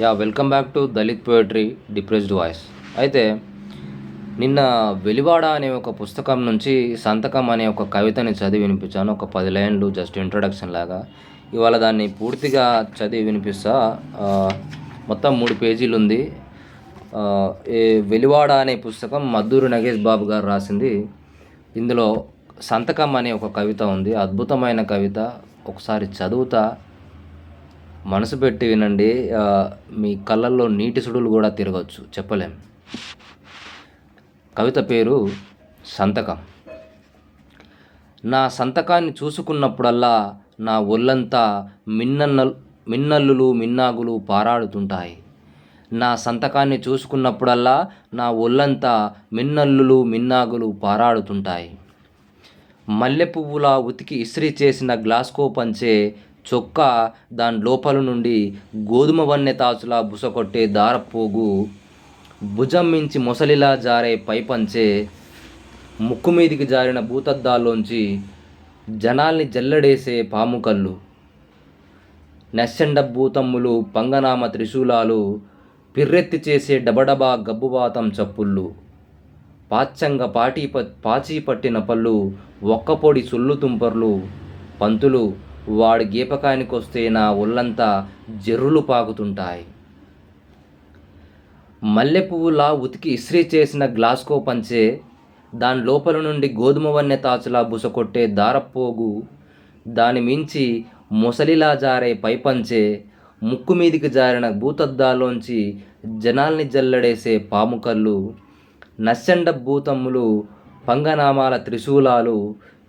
Yeah welcome back to Dalit poetry depressed voice. అయితే నిన్న వెలివాడ అనే ఒక పుస్తకం నుంచి సంతకం అనే ఒక కవితని చదివి వినిపించాను. ఒక పది లైన్లు జస్ట్ ఇంట్రొడక్షన్ లాగా. ఇవాళ దాన్ని పూర్తిగా చదివి వినిపిస్తా. మొత్తం మూడు పేజీలు ఉంది. వెలివాడ అనే పుస్తకం మద్దూరు నగేష్ బాబు గారు రాసింది. ఇందులో సంతకం అనే ఒక కవిత ఉంది. అద్భుతమైన కవిత. ఒకసారి చదువుతా. మనసు పెట్టి వినండి మీ కళ్ళల్లో నీటి సుడులు కూడా తిరగచ్చు. చెప్పలేం. కవిత పేరు సంతకం. నా సంతకాన్ని చూసుకున్నప్పుడల్లా నా ఒళ్ళంతా మిన్నన్నల్ మిన్నల్లులు మిన్నాగులు పారాడుతుంటాయి. నా సంతకాన్ని చూసుకున్నప్పుడల్లా నా ఒళ్ళంతా మిన్నల్లులు మిన్నాగులు పారాడుతుంటాయి. మల్లె పువ్వులా ఉతికి ఇస్త్రీ చేసిన గ్లాస్కో పంచే చొక్కా దాని లోపల నుండి గోధుమ వన్నె తాచులా బుసకొట్టే దారపోగు. భుజం మించి మొసలిలా జారే పైపంచే ముక్కు మీదికి జారిన భూతద్దాల్లోంచి జనాల్ని జల్లడేసే పాము కళ్ళు నెస్సెండ భూతమ్ములు పంగనామ త్రిశూలాలు పిర్రెత్తి చేసే డబడబా గబ్బువాతం చప్పుళ్ళు. పాచ్చంగ పాటి పాచీ పాచి పట్టిన పళ్ళు ఒక్కపొడి సొల్లు తుంపర్లు పంతులు వాడి గీపకానికొస్తే నా ఒళ్ళంతా జర్రులు పాకుతుంటాయి మల్లె పువ్వులా ఉతికి ఇస్త్రీ చేసిన గ్లాస్కో పంచే దాని లోపల నుండి గోధుమ వన్నె తాచులా బుసకొట్టే దారపోగు దాని మించి మొసలిలా జారే పైపంచే ముక్కు మీదికి జారిన భూతద్దాల్లోంచి జనాల్ని జల్లడేసే పాము కళ్ళు నస్సెండ భూతమ్ములు పంగనామాల త్రిశూలాలు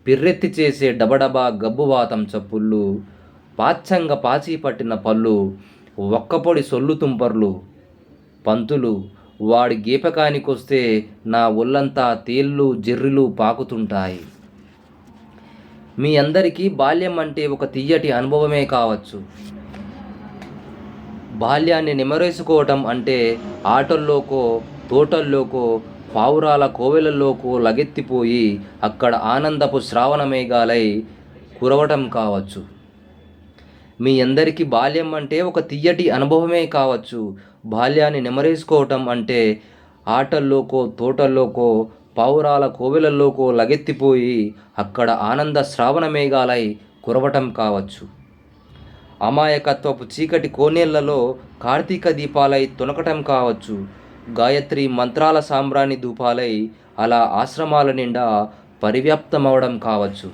పిర్రెత్తి చేసే డబడబా గబ్బువాతం చప్పుళ్ళు పాచ్చంగ పాచి పట్టిన పళ్ళు ఒక్కపొడి సొల్లు తుంపర్లు పంతులు వాడి గీపకానికొస్తే నా ఒళ్ళంతా తేళ్ళు జెర్రిలు పాకుతుంటాయి. మీ అందరికీ బాల్యం అంటే ఒక తీయటి అనుభవమే కావచ్చు. బాల్యాన్ని నిమరేసుకోవటం అంటే ఆటల్లోకో తోటల్లోకో పావురాల కోవెలలోకు లగెత్తిపోయి అక్కడ ఆనందపు శ్రావణ మేఘాలై కురవటం కావచ్చు. మీ అందరికీ బాల్యం అంటే ఒక తీయటి అనుభవమే కావచ్చు. బాల్యాన్ని నెమరేసుకోవటం అంటే ఆటల్లోకో తోటల్లోకో పావురాల కోవెలల్లోకో లగెత్తిపోయి అక్కడ ఆనంద శ్రావణ మేఘాలై కురవటం కావచ్చు. అమాయకత్వపు చీకటి కోనేళ్ళలో కార్తీక దీపాలై తొనకటం కావచ్చు. గాయత్రి మంత్రాల సాంబ్రాణి ధూపాలై అలా ఆశ్రమాల నిండా పరివ్యాప్తమవడం కావచ్చు.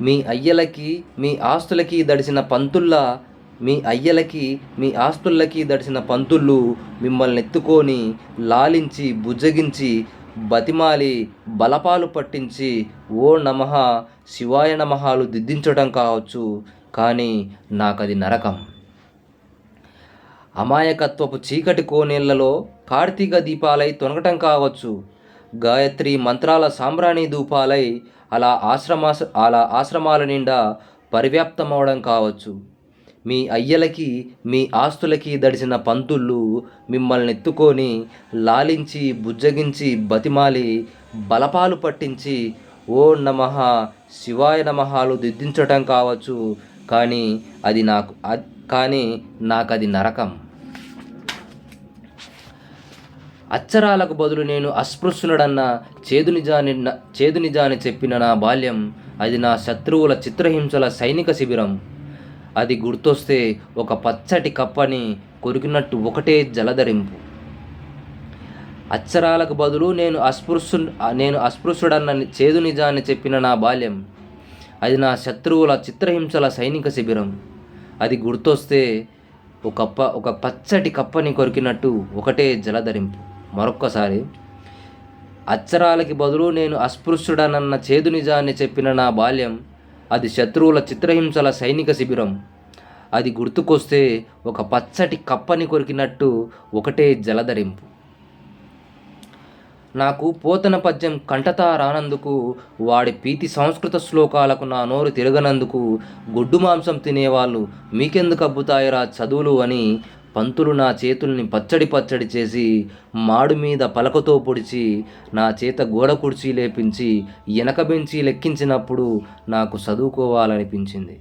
మీ అయ్యలకి మీ ఆస్తులకి దడిసిన పంతుల్లా మీ అయ్యలకి మీ ఆస్తులకి దడిసిన పంతుళ్ళు మిమ్మల్ని ఎత్తుకొని లాలించి బుజ్జగించి బతిమాలి బలపాలు పట్టించి ఓ నమః శివాయ నమహాలు దిద్దించడం కావచ్చు కానీ నాకది నరకం. అమాయకత్వపు చీకటి కోనేళ్ళలో కార్తీక దీపాలై తొనగటం కావచ్చు. గాయత్రి మంత్రాల సాంబ్రాణి ధూపాలై అలా ఆశ్రమా అలా ఆశ్రమాల నిండా పరివ్యాప్తమవడం కావచ్చు. మీ అయ్యలకి మీ ఆస్తులకి దడిసిన పంతుళ్ళు మిమ్మల్ని ఎత్తుకొని లాలించి బుజ్జగించి బతిమాలి బలపాలు పట్టించి ఓ నమః శివాయ నమహాలు దిద్దించటం కావచ్చు. కానీ అది నాకు కానీ కానీ నాకది నరకం. అచ్చరాలకు బదులు నేను అస్పృశ్యుడన్న చేదు నిజాన్ని చేదు నిజాన్ని చెప్పిన నా బాల్యం అది నా శత్రువుల చిత్రహింసల సైనిక శిబిరం. అది గుర్తొస్తే ఒక పచ్చటి కప్పని కొరికినట్టు ఒకటే జలధరింపు అచ్చరాలకు బదులు నేను అస్పృశ్యు నేను అస్పృశ్యుడన్న చేదు నిజాన్ని చెప్పిన నా బాల్యం అది నా శత్రువుల చిత్రహింసల సైనిక శిబిరం. అది గుర్తొస్తే ఒక ఒక పచ్చటి కప్పని కొరికినట్టు ఒకటే జలధరింపు మరొక్కసారి అచ్చరాలకి బదులు నేను అస్పృశ్యుడనన్న చేదు నిజాన్ని చెప్పిన నా బాల్యం అది శత్రువుల చిత్రహింసల సైనిక శిబిరం. అది గుర్తుకొస్తే ఒక పచ్చటి కప్పని కొరికినట్టు ఒకటే జలధరింపు. నాకు పోతన పద్యం కంటతా రానందుకు వాడి పీతి సంస్కృత శ్లోకాలకు నా నోరు తిరగనందుకు గొడ్డు మాంసం తినేవాళ్ళు మీకెందుకు అబ్బుతాయిరా చదువులు అని పంతులు నా చేతుల్ని పచ్చడి పచ్చడి చేసి మాడు మీద పలకతో పొడిచి నా చేత గోడ కుర్చీ లేపించి వెనక బెంచి లెక్కించినప్పుడు నాకు చదువుకోవాలనిపించింది.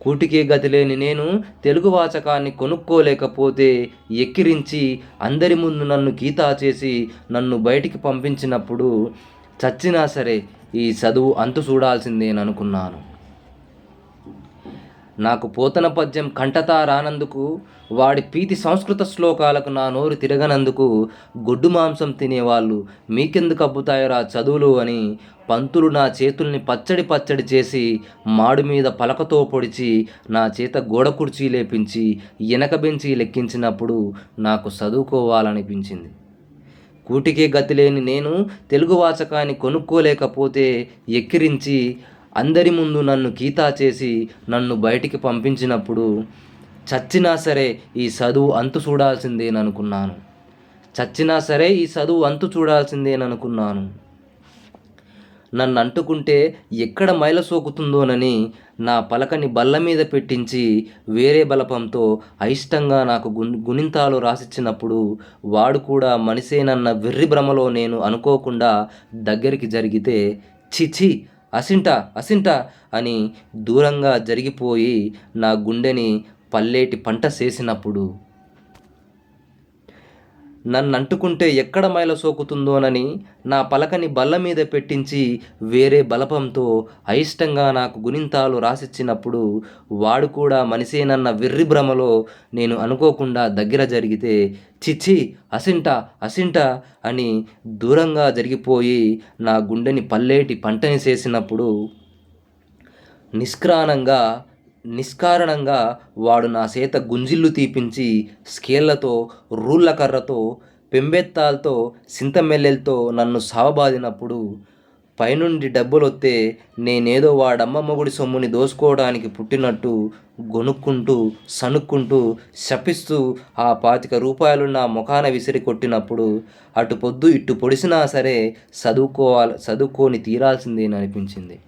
కూటికే గతిలేని నేను తెలుగు వాచకాన్ని కొనుక్కోలేకపోతే ఎక్కిరించి అందరి ముందు నన్ను గీతా చేసి నన్ను బయటికి పంపించినప్పుడు చచ్చినా సరే ఈ చదువు అంతు చూడాల్సిందేననుకున్నాను. నాకు పోతన పద్యం కంటతా రానందుకు వాడి పీతి సంస్కృత శ్లోకాలకు నా నోరు తిరగనందుకు గొడ్డు మాంసం తినేవాళ్ళు మీకెందుకు అబ్బుతాయరా చదువులు అని పంతులు నా చేతుల్ని పచ్చడి పచ్చడి చేసి మాడు మీద పలకతో పొడిచి నా చేత గోడ కుర్చీ లేపించి వెనక బెంచి లెక్కించినప్పుడు నాకు చదువుకోవాలనిపించింది. కూటికే గతి లేని నేను తెలుగు వాచకాన్ని కొనుక్కోలేకపోతే ఎక్కిరించి అందరి ముందు నన్ను గీతా చేసి నన్ను బయటికి పంపించినప్పుడు చచ్చినా సరే ఈ చదువు అంతు చూడాల్సిందేననుకున్నాను చచ్చినా సరే ఈ చదువు అంతు చూడాల్సిందేననుకున్నాను నన్ను అంటుకుంటే ఎక్కడ మైల సోకుతుందోనని నా పలకని బల్ల మీద పెట్టించి వేరే బలపంతో అయిష్టంగా నాకు గుణింతాలు రాసిచ్చినప్పుడు వాడు కూడా మనిషేనన్న వెర్రి భ్రమలో నేను అనుకోకుండా దగ్గరికి జరిగితే చిచి అసింట అసింట అని దూరంగా జరిగిపోయి నా గుండెని పల్లేటి పంట చేసినప్పుడు నన్ను అంటుకుంటే ఎక్కడ మైల సోకుతుందోనని నా పలకని బల్ల మీద పెట్టించి వేరే బలపంతో అయిష్టంగా నాకు గుణింతాలు రాసిచ్చినప్పుడు వాడు కూడా మనిషేనన్న వెర్రి భ్రమలో నేను అనుకోకుండా దగ్గర జరిగితే చిచ్చి అసింట అసింట అని దూరంగా జరిగిపోయి నా గుండెని పల్లేటి పంటని చేసినప్పుడు నిష్క్రాణంగా నిష్కారణంగా వాడు నా చేత గుంజిళ్ళు తీపించి స్కేళ్ళతో రూళ్ళ కర్రతో పెంబెత్తాలతో సింతమెల్లెలతో నన్ను సావబాదినప్పుడు పైనుండి డబ్బులొత్తే నేనేదో వాడమ్మ మొగుడి సొమ్ముని దోసుకోవడానికి పుట్టినట్టు గొనుక్కుంటూ సనుక్కుంటూ శపిస్తూ ఆ పాతిక రూపాయలు నా ముఖాన విసిరి కొట్టినప్పుడు అటు పొద్దు ఇటు పొడిసినా సరే చదువుకోవాలి చదువుకొని తీరాల్సిందేననిపించింది.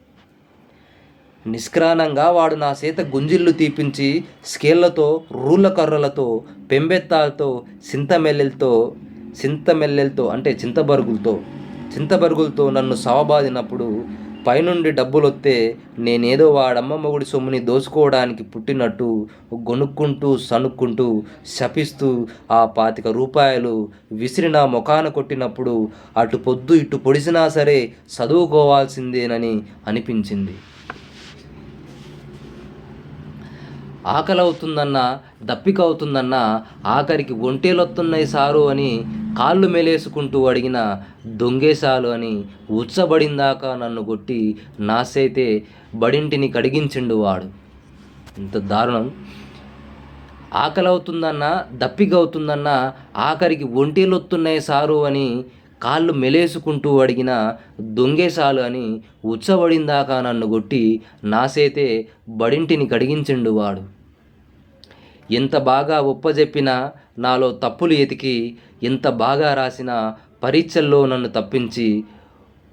నిష్క్రాణంగా వాడు నా చేత గుంజిళ్ళు తీపించి స్కేళ్ళతో రూళ్ళ కర్రలతో పెంబెత్తాలతో చింతమెల్లెలతో చింతమెల్లెలతో అంటే చింతబరుగులతో చింతబరుగులతో నన్ను సవబాదినప్పుడు పైనుండి డబ్బులొత్తే నేనేదో వాడమ్మ మొగుడి సొమ్ముని దోచుకోవడానికి పుట్టినట్టు గొనుక్కుంటూ సనుక్కుంటూ శపిస్తూ ఆ పాతిక రూపాయలు విసిరి నా ముఖాన కొట్టినప్పుడు అటు పొద్దు ఇటు పొడిసినా సరే చదువుకోవాల్సిందేనని అనిపించింది. ఆకలి అవుతుందన్నా దప్పిక అవుతుందన్నా ఆఖరికి ఒంటేలొత్తున్నాయి సారు అని కాళ్ళు మెలేసుకుంటూ అడిగిన దొంగేశాలు అని ఉచ్చబడిందాకా నన్ను కొట్టి నాసైతే బడింటిని కడిగించిండు వాడు. ఇంత దారుణం. ఆకలి అవుతుందన్నా దప్పిక అవుతుందన్నా ఆఖరికి ఒంటేలొత్తున్నాయి సారు అని కాళ్ళు మెలేసుకుంటూ అడిగిన దొంగేశాలు అని ఉచ్చబడిందాకా నన్ను కొట్టి నాసైతే బడింటిని కడిగించిండు వాడు. ఎంత బాగా ఒప్పజెప్పినా నాలో తప్పులు ఎతికి ఎంత బాగా రాసిన పరీక్షల్లో నన్ను తప్పించి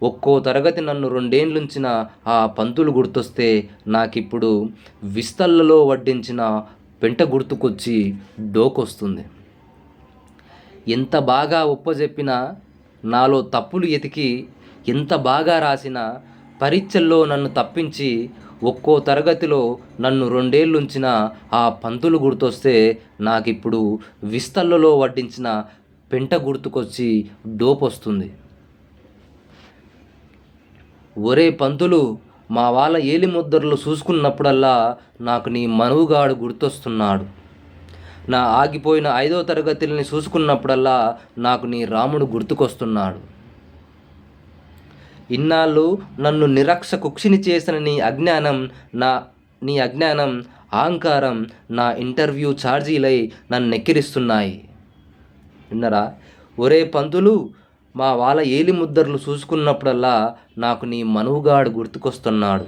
ఒక్కో తరగతి నన్ను రెండేండ్లుంచిన ఆ పంతులు గుర్తొస్తే నాకిప్పుడు విస్తళ్ళలో వడ్డించిన పెంట గుర్తుకొచ్చి డోకొస్తుంది. ఎంత బాగా ఒప్పజెప్పినా నాలో తప్పులు ఎతికి ఎంత బాగా రాసిన పరీక్షల్లో నన్ను తప్పించి ఒక్కో తరగతిలో నన్ను రెండేళ్ళుంచిన ఆ పంతులు గుర్తొస్తే నాకిప్పుడు విస్తళ్ళలో వడ్డించిన పెంట గుర్తుకొచ్చి డోపొస్తుంది. ఒరే పంతులు మా వాళ్ళ ఏలి ముద్దర్లు చూసుకున్నప్పుడల్లా నాకు నీ మనువుగాడు గుర్తొస్తున్నాడు. నా ఆగిపోయిన ఐదో తరగతిని చూసుకున్నప్పుడల్లా నాకు నీ రాముడు గుర్తుకొస్తున్నాడు. ఇన్నాళ్ళు నన్ను నిరక్ష కుక్షిని చేసిన నీ అజ్ఞానం నా నీ అజ్ఞానం అహంకారం నా ఇంటర్వ్యూ ఛార్జీలై నన్ను ఎక్కిరిస్తున్నాయి విన్నరా? ఒరే పంతులు మా వాళ్ళ ఏలి ముద్దర్లు చూసుకున్నప్పుడల్లా నాకు నీ మనువుగాడు గుర్తుకొస్తున్నాడు.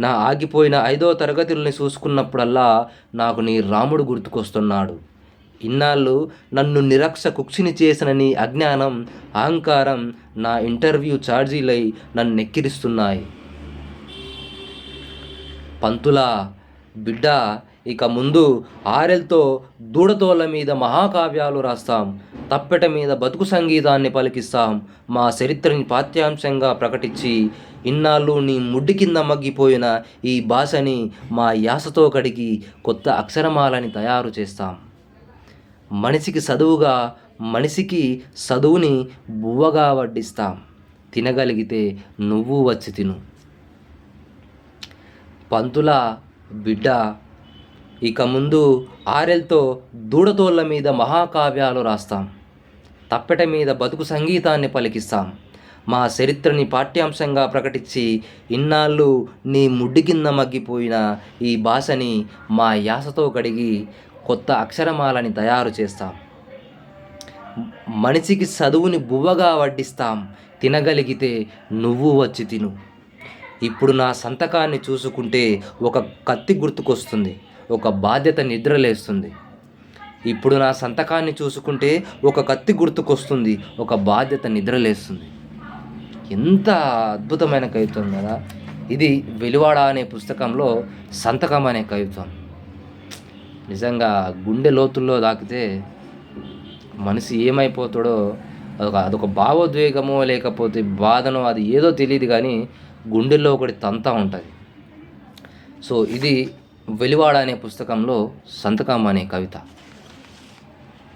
నా ఆగిపోయిన ఐదో తరగతుల్ని చూసుకున్నప్పుడల్లా నాకు నీ రాముడు గుర్తుకొస్తున్నాడు. ఇన్నాళ్ళు నన్ను నిరక్ష కుక్షిని చేసిన నీ అజ్ఞానం అహంకారం నా ఇంటర్వ్యూ ఛార్జీలై నన్ను నెక్కిరిస్తున్నాయి పంతులా బిడ్డ ఇక ముందు ఆరెల్తో దూడతోళ్ళ మీద మహాకావ్యాలు రాస్తాం. తప్పెట మీద బతుకు సంగీతాన్ని పలికిస్తాం. మా చరిత్రని పాఠ్యాంశంగా ప్రకటించి ఇన్నాళ్ళు నీ ముడ్డి కింద మగ్గిపోయిన ఈ భాషని మా యాసతో కడిగి కొత్త అక్షరమాలని తయారు చేస్తాం. మనిషికి చదువుగా మనిషికి చదువుని బువ్వగా వడ్డిస్తాం. తినగలిగితే నువ్వు వచ్చి తిను. పంతుల బిడ్డ ఇక ముందు ఆరెల్తో దూడతోళ్ళ మీద మహాకావ్యాలు రాస్తాం. తప్పెట మీద బతుకు సంగీతాన్ని పలికిస్తాం. మా చరిత్రని పాఠ్యాంశంగా ప్రకటించి ఇన్నాళ్ళు నీ ముడ్డి కింద మగ్గిపోయిన ఈ భాషని మా యాసతో కడిగి కొత్త అక్షరమాలని తయారు చేస్తాం. మనిషికి చదువుని బువ్వగా వడ్డిస్తాం. తినగలిగితే నువ్వు వచ్చి తిను. ఇప్పుడు నా సంతకాన్ని చూసుకుంటే ఒక కత్తి గుర్తుకొస్తుంది. ఒక బాధ్యత నిద్రలేస్తుంది ఇప్పుడు నా సంతకాన్ని చూసుకుంటే ఒక కత్తి గుర్తుకొస్తుంది. ఒక బాధ్యత నిద్రలేస్తుంది ఎంత అద్భుతమైన కవిత్వం కదా. ఇది వెలువాడ అనే పుస్తకంలో సంతకం అనే కవిత్వం. నిజంగా గుండె లోతుల్లో దాకితే మనిషి ఏమైపోతాడో అదొక అదొక భావోద్వేగమో లేకపోతే బాధనో అది ఏదో తెలియదు కానీ గుండెల్లో ఒకటి తంతా ఉంటుంది. సో ఇది వెలివాడ అనే పుస్తకంలో సంతకం అనే కవిత.